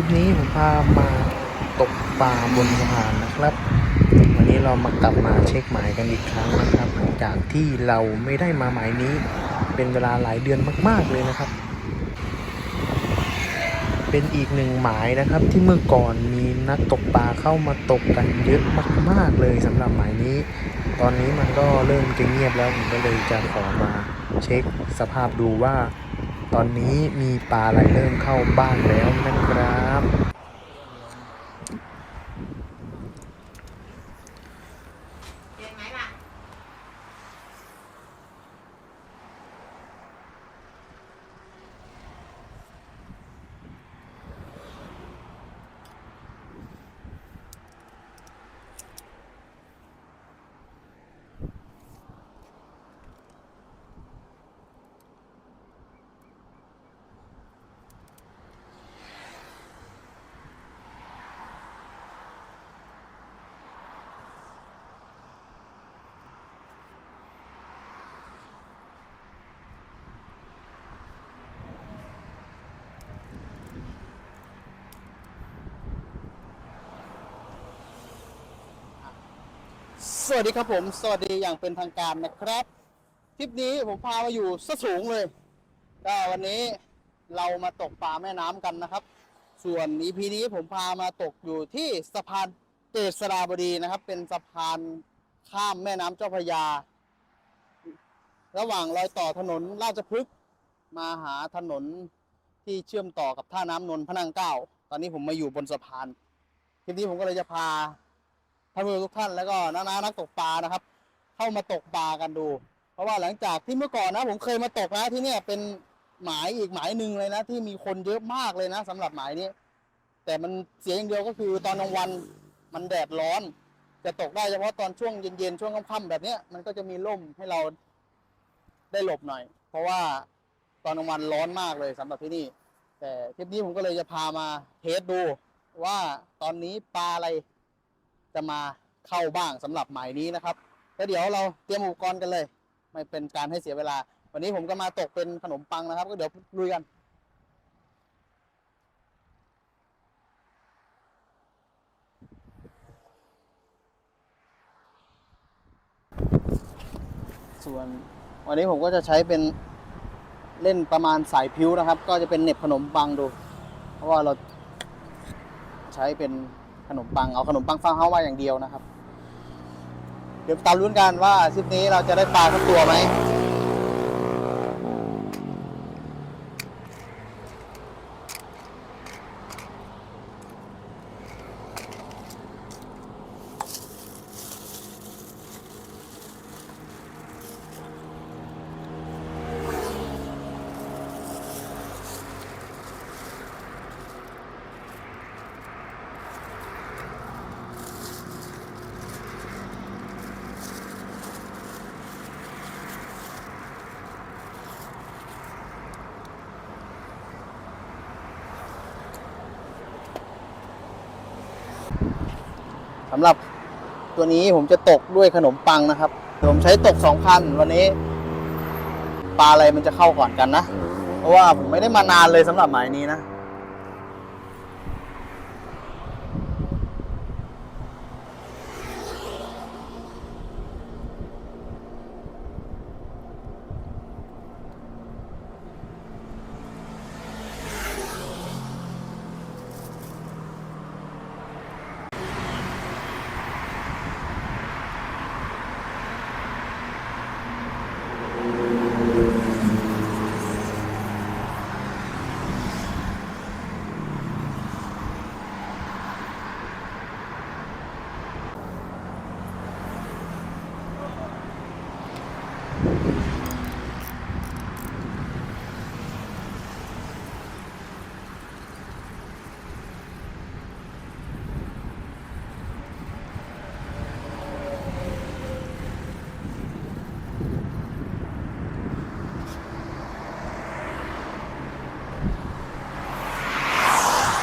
ลิปนี้ผมพามาตกปลาบนสะพานนะครับ วันนี้เรามากลับมาเช็คหมายกันอีกครั้งนะครับหลังจากที่เราไม่ได้มาหมายนี้ เป็นเวลาหลายเดือนมากๆเลยนะครับ เป็นอีกหนึ่งหมายนะครับที่เมื่อก่อนมีนักตกปลาเข้ามาตกกันเยอะมากๆเลยสำหรับหมายนี้ ตอนนี้มันก็เริ่มจะเงียบแล้วผมก็เลยจะขอมาเช็คสภาพดูว่า ตอนนี้มีปลาไหลเริ่มเข้าบ้านแล้วนะครับ สวัสดีครับผม สวัสดีอย่างเป็นทางการนะครับทริปนี้ผมพามาอยู่สะสูงเลยก็วันนี้เรามาตกปลาแม่น้ำกันนะครับ ส่วน EP นี้ผมพามาตกอยู่ที่สะพานเจษฎาบดีนะครับ เป็นสะพานข้ามแม่น้ำเจ้าพระยา ระหว่างรอยต่อถนนราชพฤกษ์มาหาถนนที่เชื่อมต่อกับท่าน้ำนนท์พระนังเก้า ตอนนี้ผมมาอยู่บนสะพานคลิปนี้ผมก็เลยจะพา ท่านผู้ชมทุกท่านแล้วก็น้าๆนักตกปลานะครับ เข้ามาตกปลากันดู เพราะว่าหลังจากที่เมื่อก่อนนะ ผมเคยมาตกนะที่เนี่ยเป็นหมายอีกหมายหนึ่งเลยนะ ที่มีคนเยอะมากเลยนะสำหรับหมายนี้ แต่มันเสียอย่างเดียวก็คือตอนกลางวันมันแดดร้อน จะตกได้เฉพาะตอนช่วงเย็นๆช่วงค่ำๆแบบเนี้ยมันก็จะมีร่มให้เราได้หลบหน่อย เพราะว่าตอนกลางวันร้อนมากเลยสำหรับที่นี่ แต่ทริปนี้ผมก็เลยจะพามาเทสดูว่าตอนนี้ปลาอะไร จะมาเข้าบ้างสำหรับหมายนี้นะครับแล้วเดี๋ยวเราเตรียมอุปกรณ์กันเลย ไม่เป็นการให้เสียเวลา วันนี้ผมก็มาตกเป็นขนมปังนะครับ ก็เดี๋ยวลุยกันส่วนวันนี้ผมก็จะใช้เป็นเล่นประมาณสายพิ้วนะครับ ก็จะเป็นเหน็บขนมปังดู เพราะว่าเราใช้เป็น ขนมปังเอาขนมปังฟังเฮามาอย่างเดียวนะครับ เดี๋ยวตามรุ่นกันว่าทริปนี้เราจะได้ปลาสักตัวไหม สำหรับตัวนี้ผมจะตกด้วยขนมปังนะครับ ผมใช้ตกสองพันวันนี้ ปลาอะไรมันจะเข้าก่อนกันนะ เพราะว่าผมไม่ได้มานานเลยสำหรับหมายนี้นะ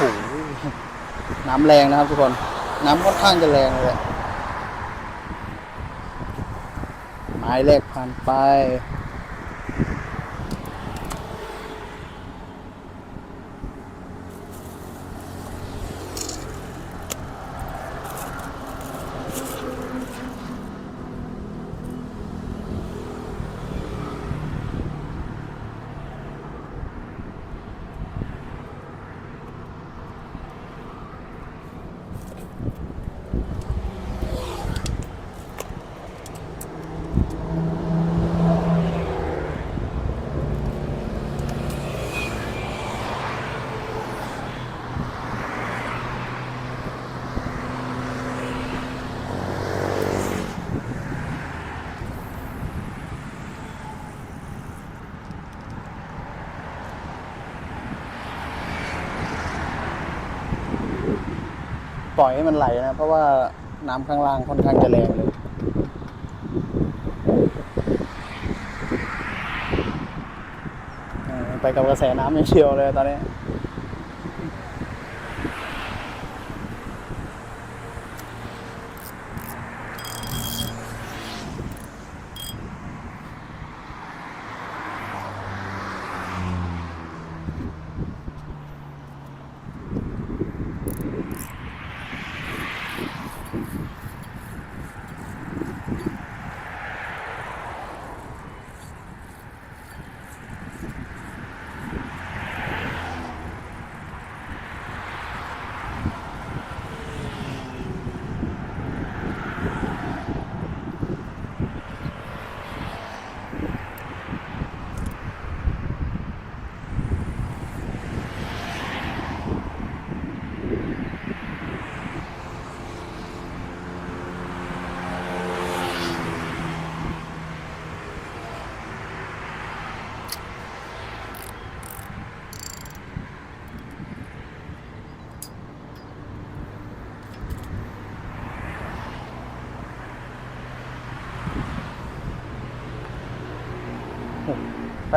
โอ้โห น้ำแรงนะครับทุกคน น้ำค่อนข้างจะแรงเลยอะไม้แรกผ่านไป ปล่อยให้มันไหลนะ เพราะว่าน้ำข้างล่างค่อนข้างจะแรงเลย ไปกับกระแสน้ำอย่างเชียวเลยตอนนี้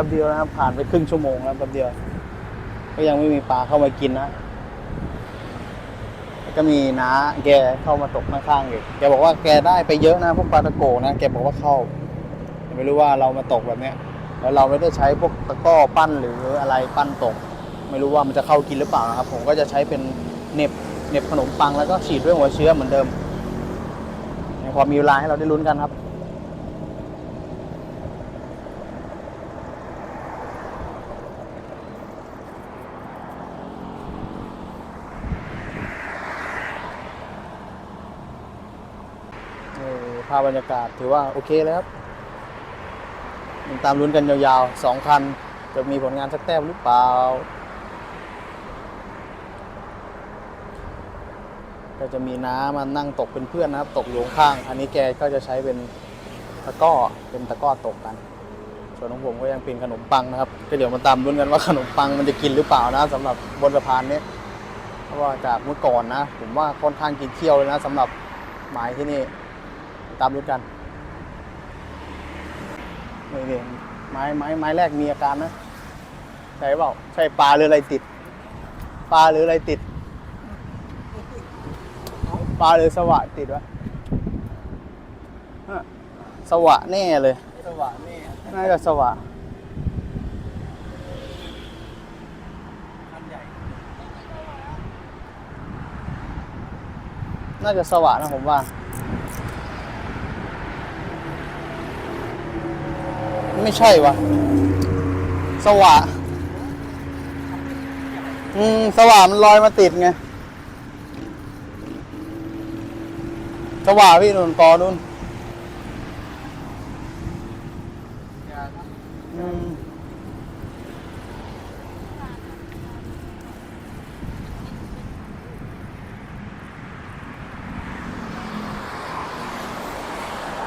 ป๊บเดียวนะครับ ผ่านไปครึ่งชั่วโมงแล้วแป๊บเดียว ก็ยังไม่มีปลาเข้ามากินนะก็มีน้าแกเข้ามาตกข้างๆอยู่แกบอกว่าแกได้ไปเยอะนะพวกปลาตะโกนะแกบอกว่าเข้าไม่รู้ว่าเรามาตกแบบเนี้ยแล้วเราไม่ได้ใช้พวกตะก้อปั้นหรืออะไรปั้นตก ไม่รู้ว่ามันจะเข้ากินหรือเปล่านะครับ ผมก็จะใช้เป็นเน็บเน็บขนมปังแล้วก็ฉีดด้วยหัวเชื้อเหมือนเดิมยังพอมีเวลาให้เราได้ลุ้นกันครับ เออ ภาพบรรยากาศถือว่าโอเคเลยครับยังตามลุ้นกันยาวๆสองคัน จะมีผลงานสักแต้มหรือเปล่า ก็จะมีน้ามานั่งตกเป็นเพื่อนนะครับ ตกอยู่ข้าง อันนี้แกก็จะใช้เป็นตะก้อเป็นตะก้อตกกัน ส่วนของผมก็ยังเป็นขนมปังนะครับก็เดี๋ยวมาตามลุ้นกันว่าขนมปังมันจะกินหรือเปล่านะสำหรับบนสะพานนี้เพราะว่าจากเมื่อก่อนนะ ผมว่าค่อนข้างกินเที่ยวเลยนะสำหรับหมายที่นี่ ตามรู้กันนี่นี่ไม้ไม้ไม้แรกมีอาการนะ ใช่เปล่าใช่ปลาหรืออะไรติด ปลาหรืออะไรติด ปลาหรือสวะติดวะฮะสวะแน่เลย สว่างนี่น่าจะสวะคันใหญ่น่าจะสวะนะผมว่า ไม่ใช่วะสวะอืม สวะมันลอยมาติดไง สวะพี่นุ่นกอนุ่น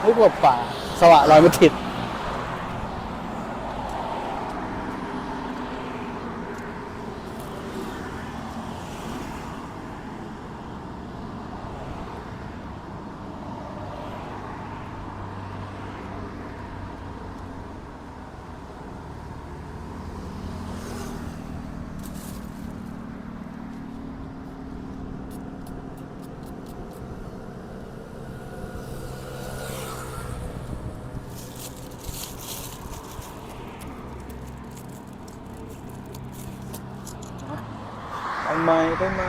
นึกว่าป่า สวะลอยมาติด ไปไหมไปไหม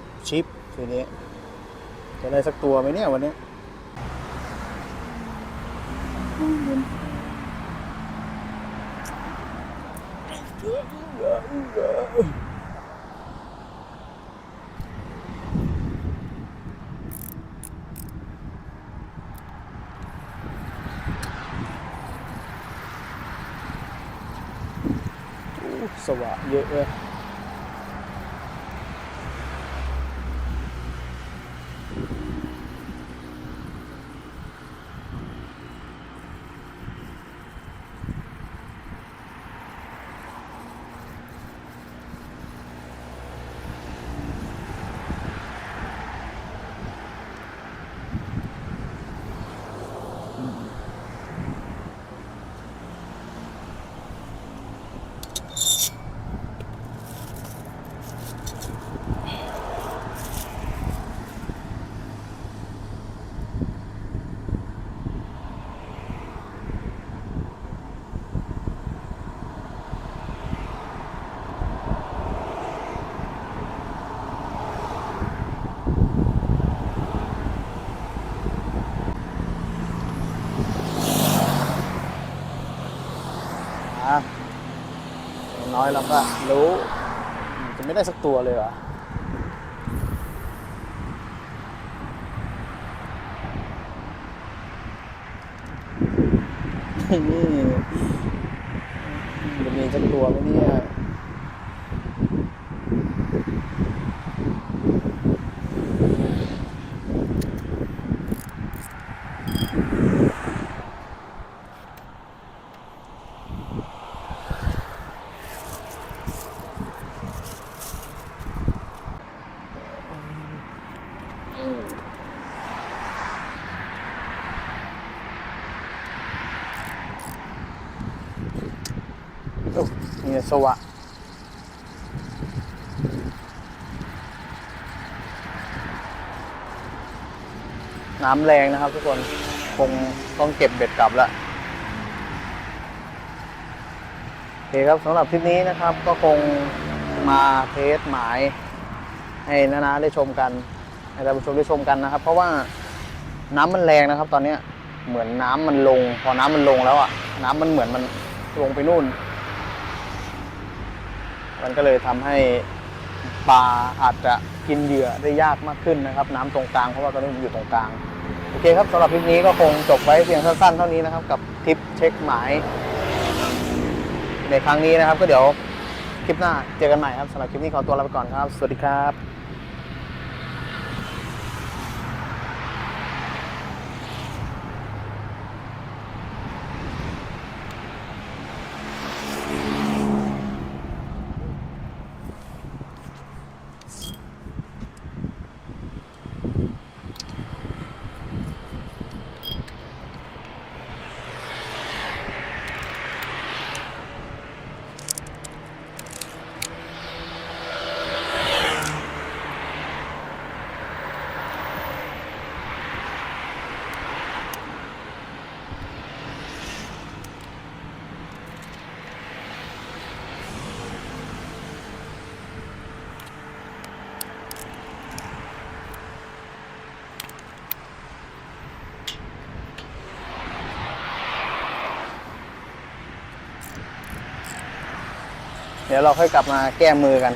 บชิปทีนี้ จะได้สักตัวไหมเนี่ยวันนี้สวะเยอะเลย เราก็รู้จะไม่ได้สักตัวเลยเหรอนี่จะมีสักตัวไหมเนี่ย นี่สวะน้ำแรงนะครับทุกคน คงต้องเก็บเบ็ดกลับแล้วโอเคครับสำหรับคลิปนี้นะครับก็คงมาเทสหมาย ให้นานาได้ชมกัน ให้ท่านผู้ชมได้ชมกันนะครับ เพราะว่าน้ำมันแรงนะครับ ตอนเนี้เหมือนน้ำมันลง พอน้ำมันลงแล้วอะน้ำมันเหมือนมันลงไปนู่น มันก็เลยทำให้ปลาอาจจะกินเหยื่อได้ยากมากขึ้นนะครับ น้ำตรงกลางเพราะว่าตอนนี้มันอยู่ตรงกลางโอเคครับสำหรับคลิปนี้ก็คงจบไว้เพียงสั้นๆ เท่านี้นะครับ กับทริปเช็คหมาย ในครั้งนี้นะครับ ก็เดี๋ยวคลิปหน้าเจอกันใหม่ครับสำหรับคลิปนี้ขอตัวลาไปก่อนครับ สวัสดีครับ เดี๋ยวเราค่อยกลับมาแก้มือกัน